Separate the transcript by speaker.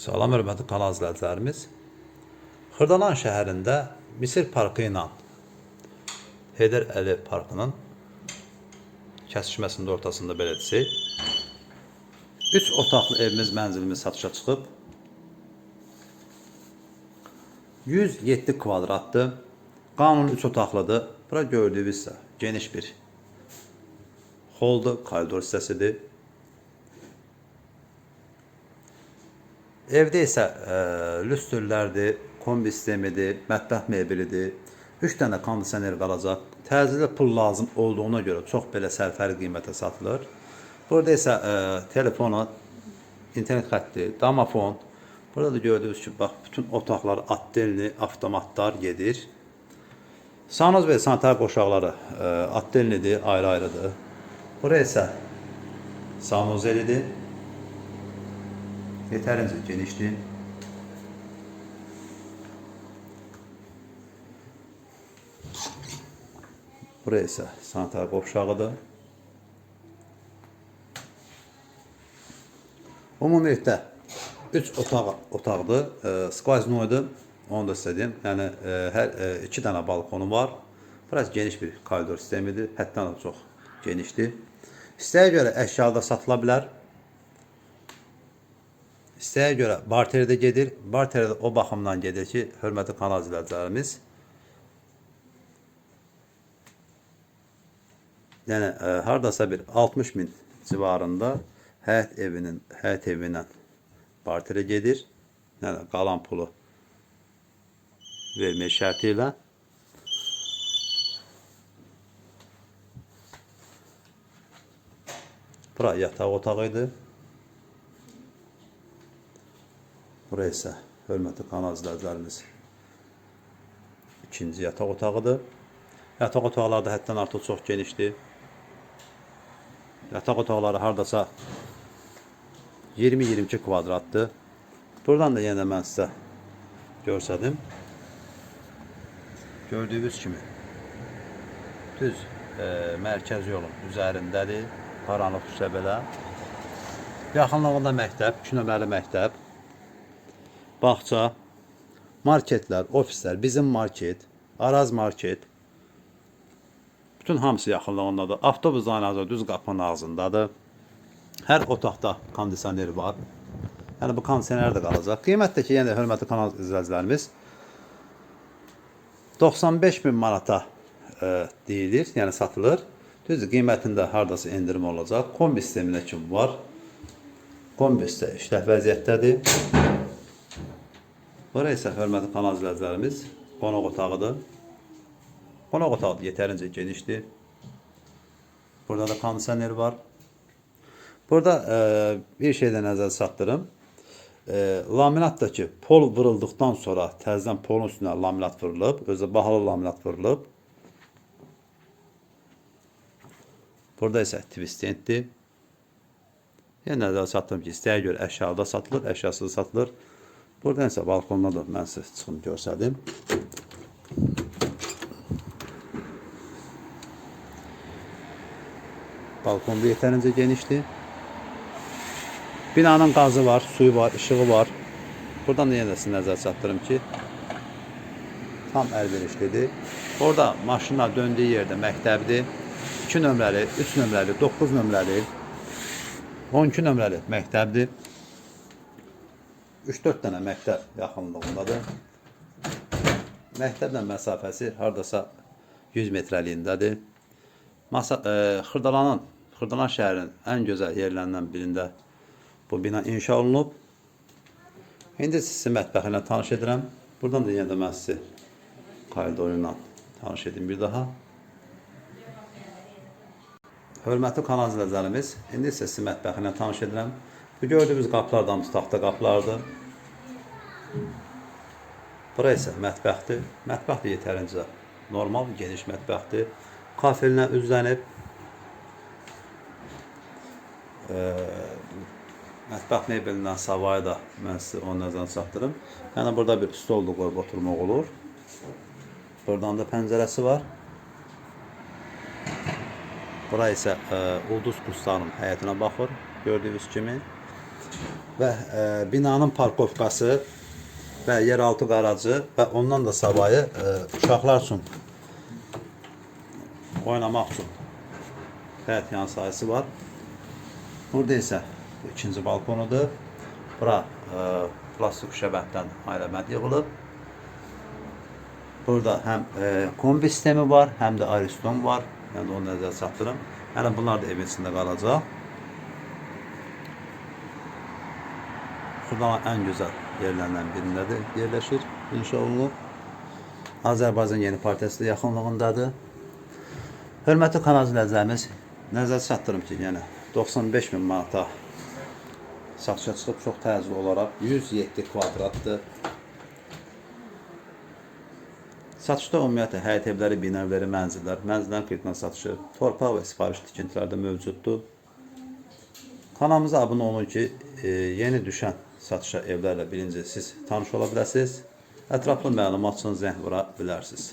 Speaker 1: Salam hörmətli kanal izləyicilərimiz. Xırdalan şəhərində Misir Parkı ilə Heydər Əliyev Parkının kəsişməsində ortasında belə desək, 3 otaqlı evimiz, mənzilimiz satışa çıxıb. 107 kvadratdır. Qanun 3 otaqlıdır. Bura gördüyünüz isə geniş bir holdur, koridor hissəsidir. Evdə isə e, lüstrlərdir, kombi sistemidir, mətbəx mebelidir. 3 dənə kondisioner qalacaq. Təcili pul lazım olduğuna görə çox belə sərfəli qiymətə satılır. Burada isə e, telefonu, internet xətti, damafon. Burada da gördüyünüz ki, bax bütün otaqlar atdelli avtomatlar gedir. Sanoz və sanitar qoşaqları e, atdellidir, ayrı-ayrıdır. Buraya isə sanozelidir. Yeterince genişti. Buraya ise sanitar qovşağıdır. Ümumiyyətlə 3 otaq otaqdır. E, skvazinoydur. Onu da sizə deyim. Yəni e, hər e, iki dənə balkonu var. Biraz geniş bir koridor sistemidir. Həddən də çox genişdir. İstəyə görə əşyada satıla bilər. İstəyə görə barterdə gedir. Barterdə o baxımdan gedir ki, hörmətli kanal izləyicilərimiz, yəni ə, hardasa bir 60 min civarında həyət evinin həyət evindən barterə gedir. Yəni qalan pulu vermək şərti ilə Bura yataq. Burası hörmətli kanal izləyicilərimiz ikinci yataq otağıdır. Yataq otaqları da həddən artıq çox genişdir. Yataq otaqları hardasa 20-22 kvadratdır. Buradan da yenə mən sizə görsədim. Gördüyünüz kimi düz e, mərkəz yolun üzərindədir. Qaranlıq küçə belə. Yaxınlığında məktəb, 2 nömrəli məktəb. Bağça, marketlər, ofislər, bizim market, Araz market. Bütün hamısı yaxınlığındadır. Avtobus dayanacaq düz qapının ağzındadır. Hər otaqda kondisioner var. Yəni bu kondisioner də qalacaq. Qiymət də ki, yenə də hörmətli kanal izləyicilərimiz 95 bin manata e, deyilir, yəni satılır. Düzdür, qiymətində hardasa endirim olacaq. Kombi sisteminə kim var? Kombi isə işləh vəziyyətdədir. Bura isə hörmətli kanal izləyicilərimiz qonaq otağıdır. Qonaq otağı yetərincə genişdir. Burada da kondisioner var. Burada e, bir şey də nəzər çatdırım. E, laminatdakı pol vurulduqdan sonra təzədən polun üstünə laminat vurulub, özü bahalı laminat vurulub. Burada isə twistentdir. Yenə nəzər çatdırım ki, istəyə görə əşyada satılır, əşyasız satılır. Buradan isə balkonda da mən sizə çıxım göstərdim. Balkonda yetərincə genişdir. Binanın qazı var, suyu var, işığı var. Buradan da yenə sizə nəzər çatdırım ki, tam əlverişlidir. Orada maşınlar döndüyü yerdə məktəbdir. 2 nömrəli, 3 nömrəli, 9 nömrəli, 12 nömrəli məktəbdir. 3-4 dənə məktəb yaxınlığındadır. Məktəblə məsafəsi hardasa 100 metrəliyindədir. Masa, e, Xırdalanın, Xırdalan şəhərinin ən gözəl yerlərindən birində bu bina inşa olunub. İndi sizi mətbəxi ilə tanış edirəm. Buradan da yenə də mən sizi koridoru tanış edim bir daha. Hörmətli kanal izləyicilərimiz, indi isə sizi mətbəxi ilə tanış edirəm. Bu gördüyünüz qapılar da hamısı taxta qapılardır. Bura isə mətbəxdir. Mətbəx də yetərincə normal, geniş mətbəxdir. Kafelinə üzlənib. E, mətbəx mebelindən savayı da mən sizə onu nəzərə çatdırım. Yəni burada bir stol da qoyub oturmaq olur. Buradan da pəncərəsi var. Bura isə e, ulduz quşlarının həyətinə baxır. Gördüyünüz kimi. və e, binanın parkovkası və yeraltı qarajı və ondan da savayı e, uşaqlar üçün oynamaq üçün həyət yan sahəsi var. Burada isə ikinci balkonudur. Bura e, plastik şəbəkdən ailəməd yığılıb. Burada həm e, kombi sistemi var, həm də aerodrom var. Yəni onu nəzərə çatdırım. Yəni bunlar da evin içində qalacaq. Sudan ən gözəl yerlərindən birindədir, yerləşir inşa olunub. Azərbaycan Yeni Partiyası da yaxınlığındadır. Hörmətli kanal izləyicilərimiz, nəzərə çatdırım ki, yəni 95 min manata satışa çıxıb çox təzyiqli olaraq 107 kvadratdır. Satışda ümumiyyətlə həyət evləri, bina evləri, mənzillər, mənzillərin qeydinə satışı, torpaq və sifariş tikintiləri də mövcuddur. Kanalımıza abunə olun ki, e, yeni düşən satışa evlərlə birinci siz tanış ola biləsiniz. Ətraflı məlumat üçün zəng vura bilərsiniz.